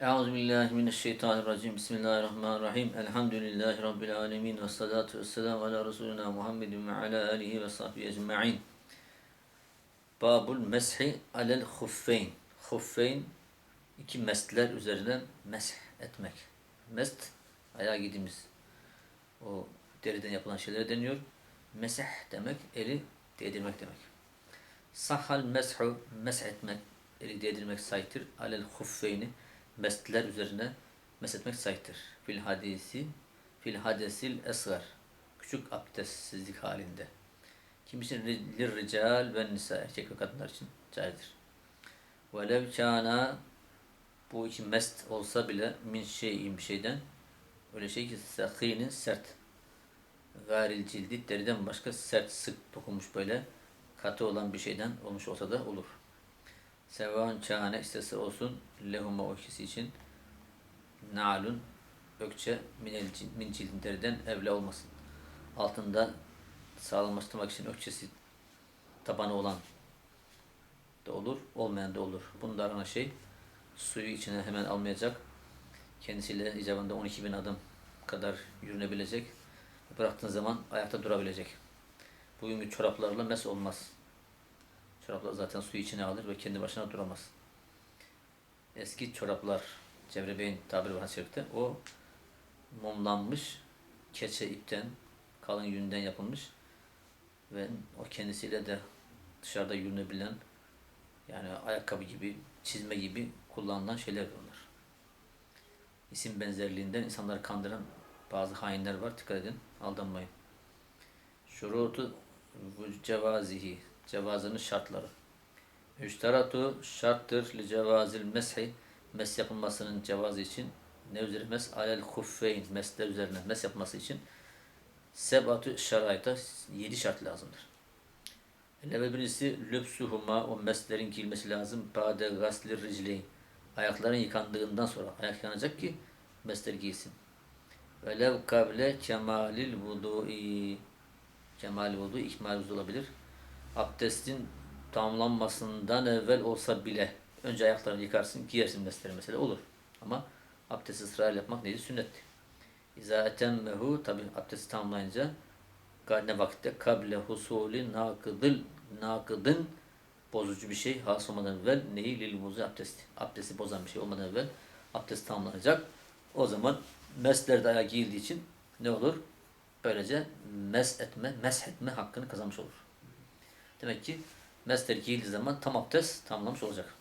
Euzu billahi mineşşeytanirracim. Bismillahirrahmanirrahim. Elhamdülillahi rabbil alamin ve salatu vesselam ala resulina Muhammedin ve ala alihi ve sahbihi ecmaîn. Babul meshi alel huffeyn. Huffeyn iki mestler üzerinden mesh etmek. Mest ayağa giydiğimiz o deriden yapılan şeylere deniyor. Mesih demek eli değdirmek demek. Sahhal meshu mesh etmek, eli değdirmek saytır. Alel huffeyni mestler üzerine meshetmek saytır. Fil hadisi fil hadesil esgar küçük abdestsizlik halinde. Kimisinin lir rical ve nisa erkek ve kadınlar için caizdir. Velev kana bu iki mest olsa bile min şeyin bir şeyden öyle şey ki sakinin sert garil cildi deriden başka sert sık dokunmuş böyle katı olan bir şeyden olmuş olsa da olur. Sevan çağına istese olsun lehuma o ikisi için nalun ökçe minel, min cildin deriden evle olmasın. Altında sağlamlaştırmak için ökçesi tabanı olan da olur, olmayan da olur. Bunda aranan şey suyu içine hemen almayacak. Kendisiyle icabında 12 bin adım kadar yürünebilecek. Bıraktığın zaman ayakta durabilecek. Bugünkü çoraplarla mes olmaz. Çoraplar zaten suyu içine alır ve kendi başına duramaz. Eski çoraplar, Cevre Bey'in tabiri var şerifte, o mumlanmış, keçe ipten, kalın yünden yapılmış ve o kendisiyle de dışarıda yürünebilen yani ayakkabı gibi, çizme gibi kullanılan şeyler onlar. İsim benzerliğinden insanları kandıran bazı hainler var. Dikkat edin, aldanmayın. Şurutu cevazihi cevazının şartları. Müşteratu şarttır li cevazil meshi mes yapılmasının cevazı için ne üzere mes alel huffeyn mesler üzerine mes yapması için sebatu şarayta yedi şart lazımdır. Eleve birisi lübsuhuma o meslerin giyilmesi lazım. Bade gasli ricleyn ayakların yıkandığından sonra ayak yıkanacak ki mesler giysin. Velev kable kemalil vudu'i kemal vudu ikmal vudu olabilir abdestin tamamlanmasından evvel olsa bile önce ayaklarını yıkarsın, giyersin mesleği mesela olur. Ama abdesti sırayla yapmak neydi? Sünnetti. İza etemmehu tabi abdesti tamamlayınca ne vakitte kable husuli nakıdıl nakıdın bozucu bir şey has olmadan evvel neyi lil vuzu abdesti. Abdesti bozan bir şey olmadan evvel abdest tamamlanacak. O zaman mesler de ayağa giyildiği için ne olur? Böylece mes etme, mesh etme hakkını kazanmış olur. Demek ki mesler giyildiği zaman tam abdest tamamlamış olacak.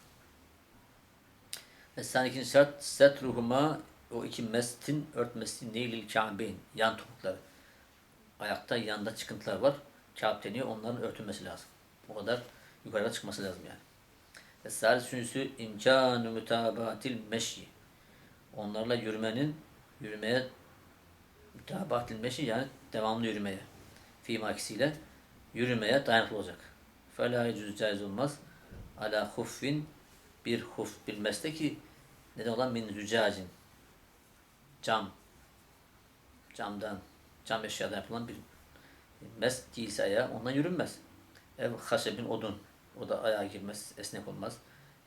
Ve sen ikinci şart setruhuma o iki mestin örtmesi neylil kâbeyn yan topukları. Ayakta yanda çıkıntılar var. Kâb deniyor. Onların örtülmesi lazım. O kadar yukarıda çıkması lazım yani. Ve sadece üçüncüsü imkânü mütabatil meşyi. Onlarla yürümenin yürümeye mütabatil meşyi yani devamlı yürümeye. Fi makisiyle yürümeye dayanıklı olacak. Fela yecüz caiz olmaz. Ala huffin bir huf bilmezse ki neden olan min zücacin cam camdan cam eşyadan yapılan bir mes değilse ayağı ondan yürünmez. Ev haşebin odun o da ayağa girmez, esnek olmaz.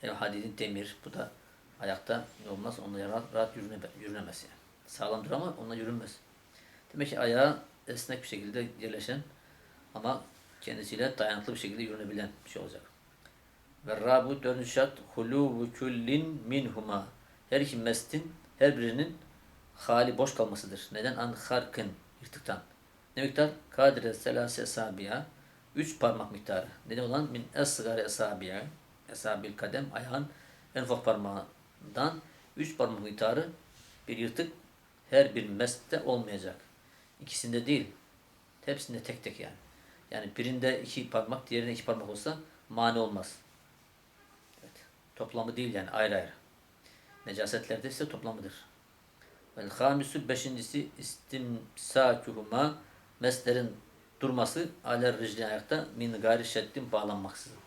Ev hadidin demir bu da ayakta olmaz. Onunla rahat, rahat yürüne, yürünemez yani. Sağlamdır ama onunla yürünmez. Demek ki ayağı esnek bir şekilde yerleşen ama kendisiyle dayanıklı bir şekilde yürünebilen bir şey olacak. Ve rabu dördüncü şart huluvu kullin minhuma. Her iki mestin her birinin hali boş kalmasıdır. Neden? An harkın yırtıktan. Ne miktar? Kadire selase esabiya. Üç parmak miktarı. Neden olan? Min esgari esabiya. Esabil kadem. Ayağın en ufak parmağından üç parmak miktarı bir yırtık her bir mestte olmayacak. İkisinde değil. Hepsinde tek tek yani. Yani birinde iki parmak, diğerinde iki parmak olsa mani olmaz. Evet. Toplamı değil yani ayrı ayrı. Necasetlerde ise toplamıdır. Vel hamisu beşincisi istimsakuhuma meslerin durması aler ricli ayakta min gayri şeddin bağlanmaksızın.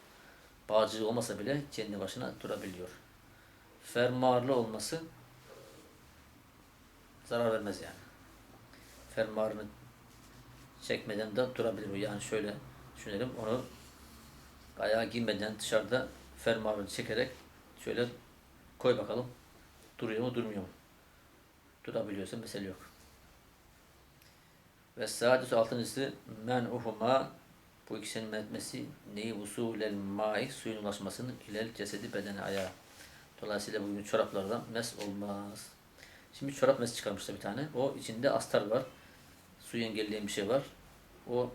Bağcı olmasa bile kendi başına durabiliyor. Fermuarlı olması zarar vermez yani. Fermuarını çekmeden de durabilir o. Yani şöyle düşünelim onu ayağa girmeden dışarıda fermuarını çekerek şöyle koy bakalım. Duruyor mu durmuyor mu? Durabiliyorsa mesele yok. Ve sadece altıncısı men uhuma bu ikisinin etmesi neyi usulel mai suyun ulaşmasının ilel cesedi bedeni ayağa. Dolayısıyla bugün çoraplardan mes olmaz. Şimdi çorap mes çıkarmışlar bir tane. O içinde astar var. Suyu engelleyen bir şey var. O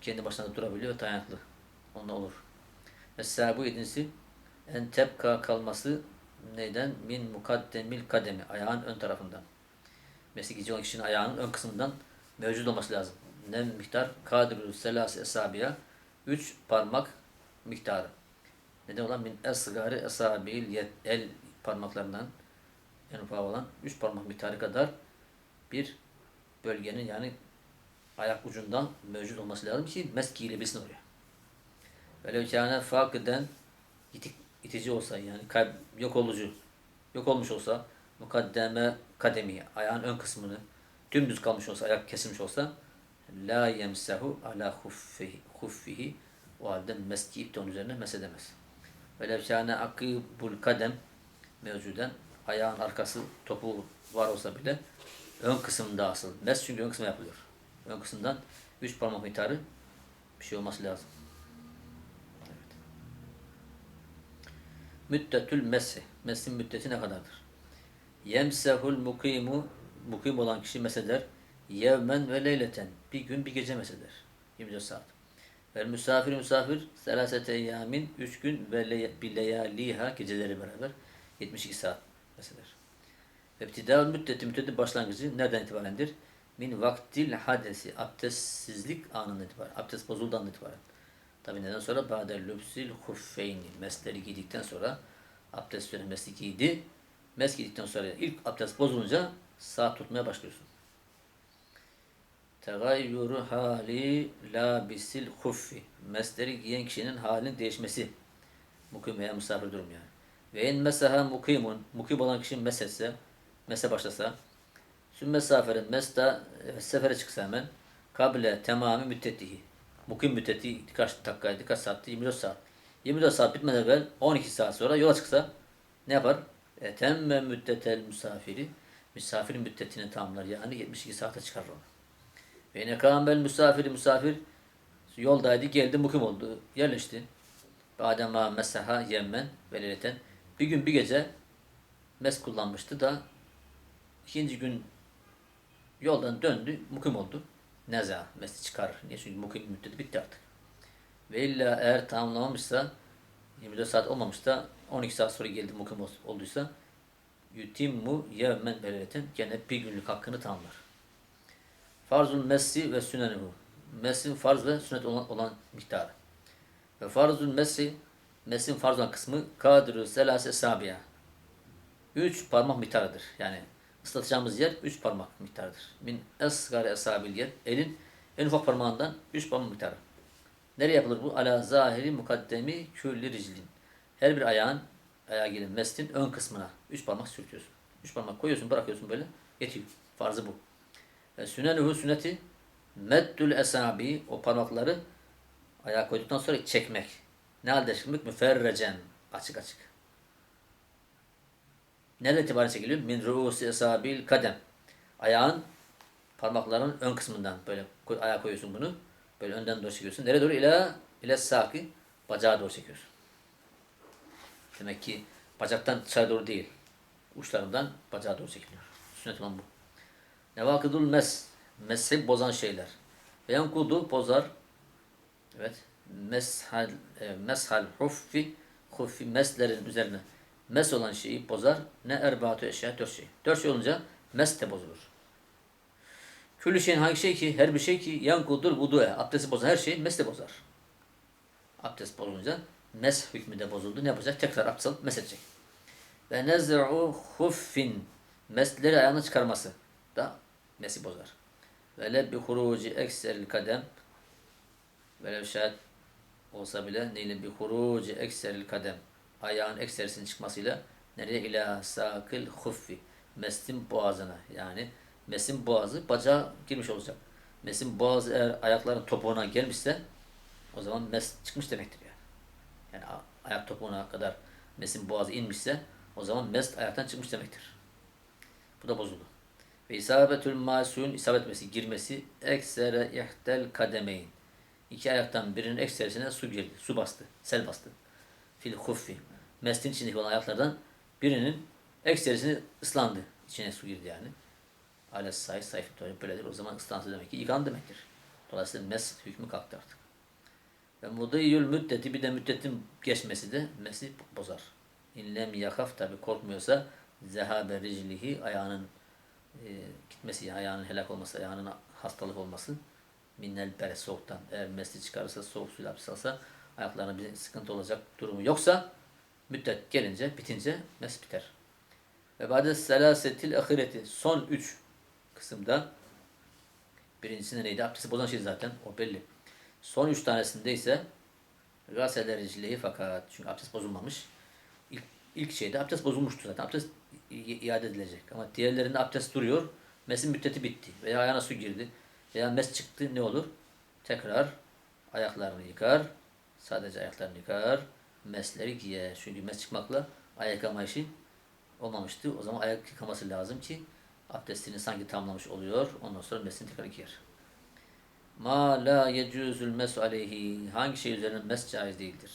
kendi başına durabiliyor ve dayanıklı. Onunla olur. Mesela bu yedincisi en tepka kalması neyden? Min mukaddemil kademi. Ayağın ön tarafından. Gidecek olan kişinin ayağının ön kısmından mevcut olması lazım. Ne miktar? Kadrü selas esabiya. Üç parmak miktarı. Neden olan? Min esgari esabil yed, el parmaklarından en ufak olan üç parmak miktarı kadar bir bölgenin yani ayak ucundan mevcut olması lazım ki mes giyilebilsin oraya. Velev kâne fakiden itik, itici olsa yani kayb, yok olucu, yok olmuş olsa mukaddeme kademi, ayağın ön kısmını dümdüz kalmış olsa, ayak kesilmiş olsa la yemsehu ala huffihi, huffihi o halde mes giyip de onun üzerine mes edemez. Velev kâne akibul kadem mevcuden ayağın arkası topuğu var olsa bile ön kısımda asıl. Mes çünkü ön kısmı yapılıyor. Ön kısımdan üç parmak miktarı bir şey olması lazım. Evet. Müddetül mesi. Mesin müddeti ne kadardır? Yemsehul mukimu mukim olan kişi meseder. Yevmen ve leyleten. Bir gün bir gece meseder. 24 saat. Ve misafir misafir selasete eyyamin 3 gün ve le, bir leyaliha geceleri beraber 72 saat meseder. Ve müddeti müddeti başlangıcı nereden itibarendir? Min vaktil hadesi abdestsizlik anından itibaren. Abdest bozulduğundan itibaren. Tabi neden sonra? Ba'de lübsil huffeyni. Mesleri giydikten sonra abdest üzerine mesli giydi. Mes giydikten sonra ilk abdest bozulunca saat tutmaya başlıyorsun. Tegayyuru hali labisil huffi. Mesleri giyen kişinin halinin değişmesi. Mukim veya misafir durum yani. Ve en mesaha mukimun. Mukim olan kişi mesetse, mese başlasa, sümme saferin mesta e, sefere çıksa hemen kable tamamı müddetihi. Mukim müddeti kaç dakikaydı, kaç saatti? 24 saat. 24 saat bitmeden evvel 12 saat sonra yola çıksa ne yapar? Etemme müddetel misafiri. Misafirin müddetini tamamlar. Yani 72 saate çıkarır onu. Ve ne kâmel misafiri misafir yoldaydı geldi mukim oldu. Yerleşti. Badema mesaha yemmen velileten. Bir gün bir gece mes kullanmıştı da ikinci gün yoldan döndü, mukim oldu. Neza, mesli çıkarır. Niye? Çünkü mukim müddeti bitti artık. Ve illa eğer tamamlamamışsa 24 saat olmamışsa 12 saat sonra geldi mukim olduysa yutimmu yevmen belirten gene bir günlük hakkını tamamlar. Farzul messi ve sünenuhu. Mesin farz ve sünnet olan, olan miktarı. Ve farzul messi mesin farz olan kısmı kadru selase sabiya. Üç parmak miktarıdır. Yani ıslatacağımız yer üç parmak miktarıdır. Min esgari esabil yer. Elin en ufak parmağından üç parmak miktarı. Nereye yapılır bu? Ala zahiri mukaddemi külli riclin. Her bir ayağın, ayağa gelin mestin ön kısmına üç parmak sürtüyorsun. Üç parmak koyuyorsun, bırakıyorsun böyle. Yetiyor. Farzı bu. Ve sünenuhu sünneti meddül esabi o parmakları ayağa koyduktan sonra çekmek. Ne halde çekmek? Müferrecen. Açık açık. Nerede itibaren çekiliyor? Min ruusi esabil kadem. Ayağın parmakların ön kısmından böyle ayağa koyuyorsun bunu. Böyle önden doğru çekiyorsun. Nereye doğru? İle, ile saki. Bacağa doğru çekiyorsun. Demek ki bacaktan dışarı doğru değil. Uçlarından bacağa doğru çekiliyor. Sünnet olan bu. Nevakıdul mes. Mezhep bozan şeyler. Ve yankudu bozar. Evet. Meshal, e, meshal huffi huffi meslerin üzerine mes olan şeyi bozar. Ne erbaatü eşya dört şey. Dört şey olunca mes de bozulur. Küllü şeyin hangi şey ki? Her bir şey ki yankudur vudu'e. Abdesti bozan her şey mes de bozar. Abdest bozulunca mes hükmü de bozuldu. Ne yapacak? Tekrar abdest alıp mes edecek. Ve nez'u huffin. Mesleri ayağına çıkarması da mesi bozar. Ve lebbi huruci ekseril kadem velev şayet olsa bile neyle bir huruci ekseril kadem ayağın ekserisinin çıkmasıyla nereye ila sakil huffi mesin boğazına yani mesin boğazı bacağa girmiş olacak. Mesin boğazı eğer ayakların topuğuna gelmişse o zaman mes çıkmış demektir yani. Yani ayak topuğuna kadar mesin boğazı inmişse o zaman mes ayaktan çıkmış demektir. Bu da bozuldu. Ve isabetül masuyun isabet etmesi, girmesi eksere ihtel kademeyn. İki ayaktan birinin ekserisine su girdi, su bastı, sel bastı. Fil huffi. Mestin içindeki olan ayaklardan birinin ekserisini ıslandı. İçine su girdi yani. Ales say sayf böyledir. O zaman ıslandı demek ki yıkan demektir. Dolayısıyla mes hükmü kalktı artık. Ve mudiyyül müddeti bir de müddetin geçmesi de mesi bozar. İnlem yakaf tabi korkmuyorsa zehabe riclihi ayağının e, gitmesi, ayağının helak olması, ayağının hastalık olması minnel bere soğuktan. Eğer mesli çıkarırsa soğuk suyla abdest alsa ayaklarına bir sıkıntı olacak durumu yoksa müddet gelince, bitince mes biter. Ve ba'de selasetil ahireti son üç kısımda birincisinde neydi? Abdesti bozan şey zaten o belli. Son üç tanesinde ise gasele riclihi fakat çünkü abdest bozulmamış. İlk, ilk şeyde abdest bozulmuştu zaten. Abdest iade edilecek. Ama diğerlerinde abdest duruyor. Mesin müddeti bitti. Veya ayağına su girdi. Veya mes çıktı ne olur? Tekrar ayaklarını yıkar. Sadece ayaklarını yıkar. Mesleri giyer. Çünkü mes çıkmakla ayak yıkama işi olmamıştı. O zaman ayak yıkaması lazım ki abdestini sanki tamamlamış oluyor. Ondan sonra mesini tekrar giyer. Ma la yecuzul mes aleyhi. Hangi şey üzerine mes caiz değildir?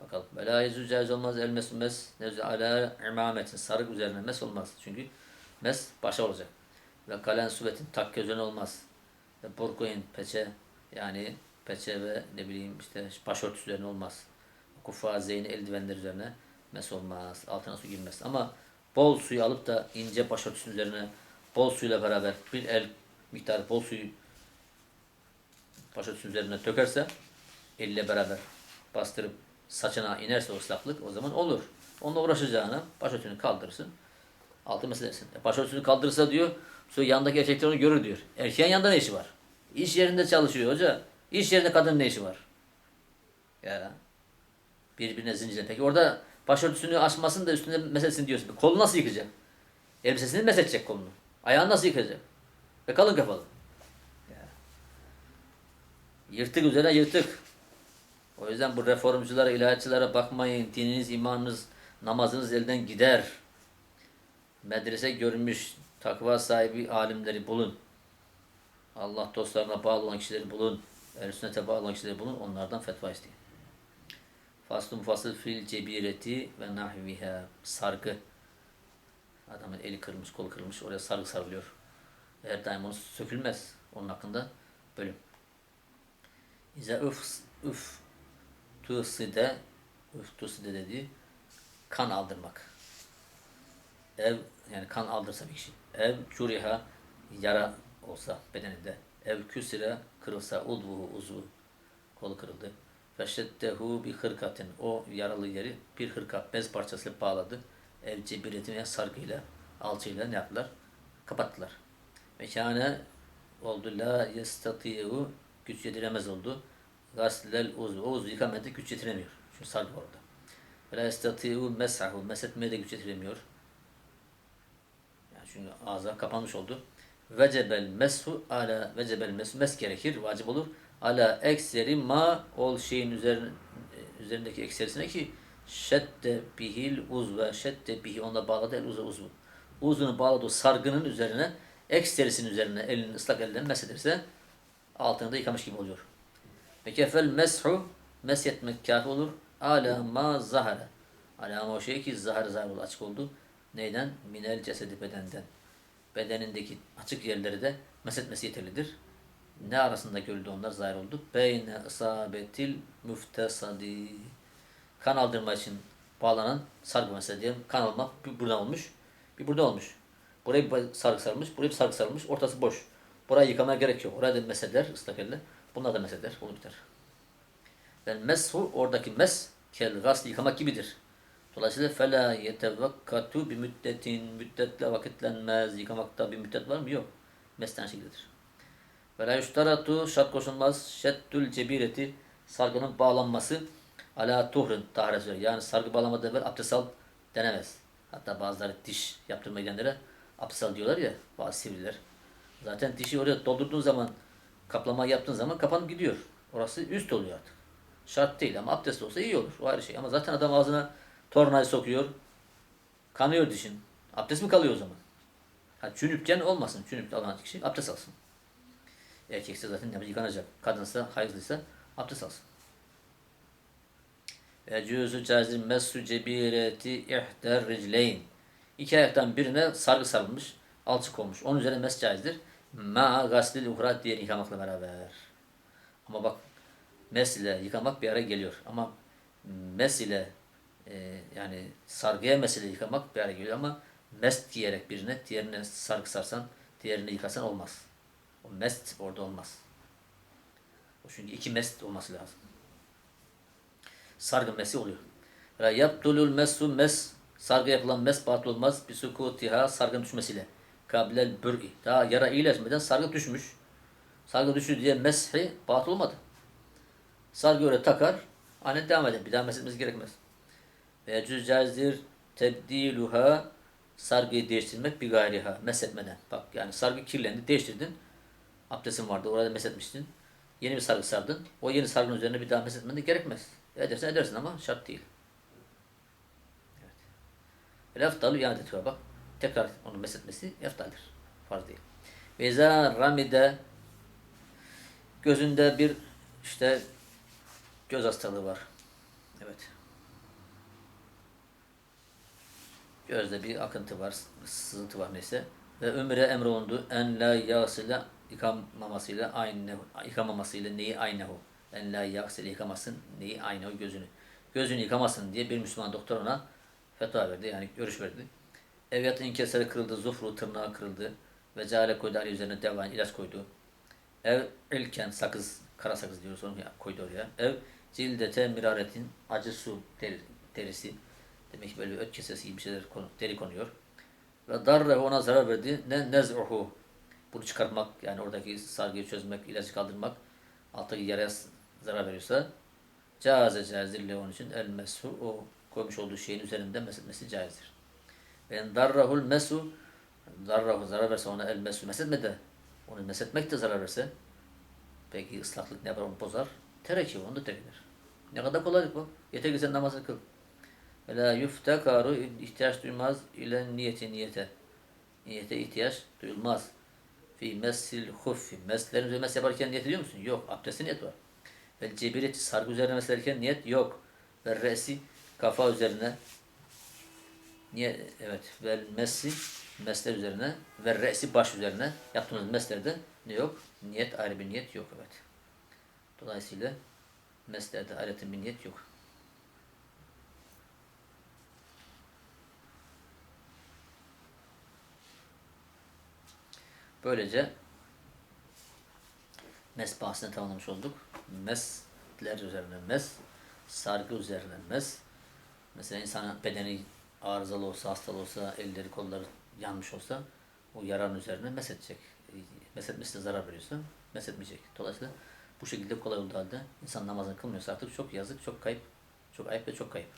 Bakalım. Ve la caiz olmaz. El mesu mes nevze ala imametin. Sarık üzerine mes olmaz. Çünkü mes başa olacak. Ve kalen suvetin takke üzerine olmaz. Ve burkuin peçe yani peçe ve ne bileyim işte başörtüsü üzerine olmaz. Kufa, zeyni, eldivenler üzerine mes olmaz. Altına su girmez. Ama bol suyu alıp da ince başörtüsünün üzerine bol suyla beraber bir el miktarı bol suyu başörtüsünün üzerine dökerse elle beraber bastırıp saçına inerse o ıslaklık o zaman olur. Onunla uğraşacağına başörtüsünü kaldırırsın. Altı meselesinde. Başörtüsünü kaldırırsa diyor sonra yanındaki erkekler onu görür diyor. Erkeğin yanında ne işi var? İş yerinde çalışıyor hoca. İş yerinde kadın ne işi var? Ya. Birbirine zincirle. Peki orada başörtüsünü açmasın da üstünde meselesini diyorsun. Kolu nasıl yıkacak? Elbisesini mesedecek kolunu. Ayağını nasıl yıkacak? Ve kalın kafalı. Yırtık üzerine yırtık. O yüzden bu reformculara, ilahiyatçılara bakmayın. Dininiz, imanınız, namazınız elden gider. Medrese görmüş, takva sahibi alimleri bulun. Allah dostlarına bağlı olan kişileri bulun. ehl sünnete bağlı olan kişileri bulun. Onlardan fetva isteyin. Faslun fasıl fil cebireti ve nahviha. Sargı. Adamın eli kırılmış, kolu kırılmış. Oraya sargı sarılıyor. Her daim onu sökülmez. Onun hakkında bölüm. İze üf üf tuside üf tuside dediği kan aldırmak. Ev yani kan aldırsa bir kişi. Ev curiha yara olsa bedeninde. Ev küsire kırılsa udvuhu uzvu kolu kırıldı. Feşeddehu bir hırkatin o yaralı yeri bir hırka bez parçasıyla bağladı. Ev cibiretine sargıyla alçıyla ne yaptılar? Kapattılar. Mekane oldu la yestatiyu güç yediremez oldu. Gaslel uzvu. O uzvu yıkamada güç yetiremiyor. Çünkü sargı orada. La yestatiyu mesahu. Mesetmeye de güç yetiremiyor. Yani çünkü ağza kapanmış oldu. Vecebel meshu ala vecebel meshu mes gerekir. Vacip olur. Ala ekseri ma ol şeyin üzerine, üzerindeki ekserisine ki şedde bihil uzve şedde bihi onunla bağladı el uzve uzvu. Uzvunu bağladığı sargının üzerine ekserisinin üzerine elini ıslak elden mesederse altını da yıkamış gibi oluyor. Ve kefel meshu mes etmek kafi olur. Ala ma zahara. Ala ma o şey ki zahar zahar oldu, açık oldu. Neyden? Minel cesedi bedenden. Bedenindeki açık yerleri de mesetmesi yeterlidir. Ne arasında görüldü onlar zahir oldu? Beyne isabetil müftesadi. Kan aldırma için bağlanan sargı mesela diyelim. Kan almak bir buradan olmuş. Bir burada olmuş. Buraya bir sargı sarılmış. Buraya bir sargı sarılmış. Ortası boş. Burayı yıkamaya gerek yok. Oraya da meseder ıslak elle. Bunlar da meseder. Bunu biter. Ve meshu oradaki mes kel gasl yıkamak gibidir. Dolayısıyla fela yetevakkatu bir müddetin müddetle vakitlenmez. Yıkamakta bir müddet var mı? Yok. Mesten şekildedir. Ve la yuştaratu şart koşulmaz şeddül cebireti sargının bağlanması ala tuhrun taharet üzere. Yani sargı bağlamadan evvel abdest al denemez. Hatta bazıları diş yaptırmaya gidenlere abdest al diyorlar ya bazı sivriler. Zaten dişi oraya doldurduğun zaman kaplama yaptığın zaman kapanıp gidiyor. Orası üst oluyor artık. Şart değil ama abdest olsa iyi olur. O ayrı şey. Ama zaten adam ağzına tornayı sokuyor. Kanıyor dişin. Abdest mi kalıyor o zaman? Ha, cünüpken olmasın. Cünüp olan kişi abdest alsın. Erkekse zaten yapı yıkanacak. Kadınsa, hayızlıysa abdest alsın. Ve cüzü cazir messu cebireti ihder ricleyn. İki ayaktan birine sargı sarılmış, alçık olmuş. Onun üzerine mes caizdir. Ma gaslil uhra diye yıkamakla beraber. Ama bak mes ile yıkamak bir araya geliyor. Ama mes ile e, yani sargıya mes ile yıkamak bir araya geliyor ama mest diyerek birine diğerine sargı sarsan diğerini yıkasan olmaz. Mest orada olmaz. Çünkü iki mest olması lazım. Sargı mesi oluyor. Yaptulul mesu mes sargı yapılan mes batıl olmaz. Bir sukutiha sargın düşmesiyle. Kabilel bür'i. Daha yara iyileşmeden sargı düşmüş. Sargı düştü diye meshi batıl olmadı. Sargı öyle takar. Aynen devam eder. Bir daha mesletmesi gerekmez. Ve cüz caizdir tebdiluha sargıyı değiştirmek bir gayriha mesletmeden. Bak yani sargı kirlendi değiştirdin. Abdestin vardı orada mesletmiştin. Yeni bir sargı sardın. O yeni sargının üzerine bir daha mesletmen de gerekmez. Edersen edersin ama şart değil. Evet. Leftalu iadet var bak. Tekrar onu mesletmesi eftaldir. Farz değil. Ve izâ ramide gözünde bir işte göz hastalığı var. Evet. Gözde bir akıntı var, sızıntı var neyse. Ve ömre emrolundu en la yağsile yıkamamasıyla aynı yıkamamasıyla neyi aynehu. En la yağsile yıkamasın neyi aynehu gözünü. Gözünü yıkamasın diye bir Müslüman doktor ona fetva verdi yani görüş verdi. Eviyatın inkeseri kırıldı, zufru tırnağı kırıldı ve cale koydu Ali üzerine devam ilaç koydu. Ev ilken sakız, kara sakız diyoruz onu koydu oraya. Ev cildete miraretin acı su deri, derisi. Demek ki böyle öt kesesi gibi şeyler konu, deri konuyor. Ve darrehu ona zarar verdi. Ne nez'uhu. Bunu çıkartmak yani oradaki sargıyı çözmek, ilacı kaldırmak. Alttaki yaraya zarar veriyorsa caze caizdir onun için el mesu o koymuş olduğu şeyin üzerinde mesletmesi caizdir. Ve darrahul mesu darrahu zarar verse ona el mesu mesletme de onu mesletmek de zarar verse peki ıslaklık ne yapar onu bozar. Tereki onu da terk eder. Ne kadar kolaylık bu. Yeter ki sen namazını kıl. Ve la yuftekaru ihtiyaç duymaz ile niyeti niyete. Niyete ihtiyaç duyulmaz. Fi mesil huffi. Meslerin üzerine mes yaparken niyet ediyor musun? Yok. Abdestin niyet var. Ve cebireti sargı üzerine meslerken niyet yok. Ve resi kafa üzerine niyet evet ve messi mesler üzerine ve resi baş üzerine yaptığımız meslerde ne yok? Niyet ayrı bir niyet yok evet. Dolayısıyla meslerde ayrı bir niyet yok. Böylece mes bahsini tamamlamış olduk. Mesler üzerine mes, sargı üzerine mes. Mesela insanın bedeni arızalı olsa, hastalı olsa, elleri kolları yanmış olsa o yaranın üzerine mes edecek. Mes etmesi de zarar veriyorsa mes etmeyecek. Dolayısıyla bu şekilde kolay olduğu halde insan namazını kılmıyorsa artık çok yazık, çok kayıp, çok ayıp ve çok kayıp.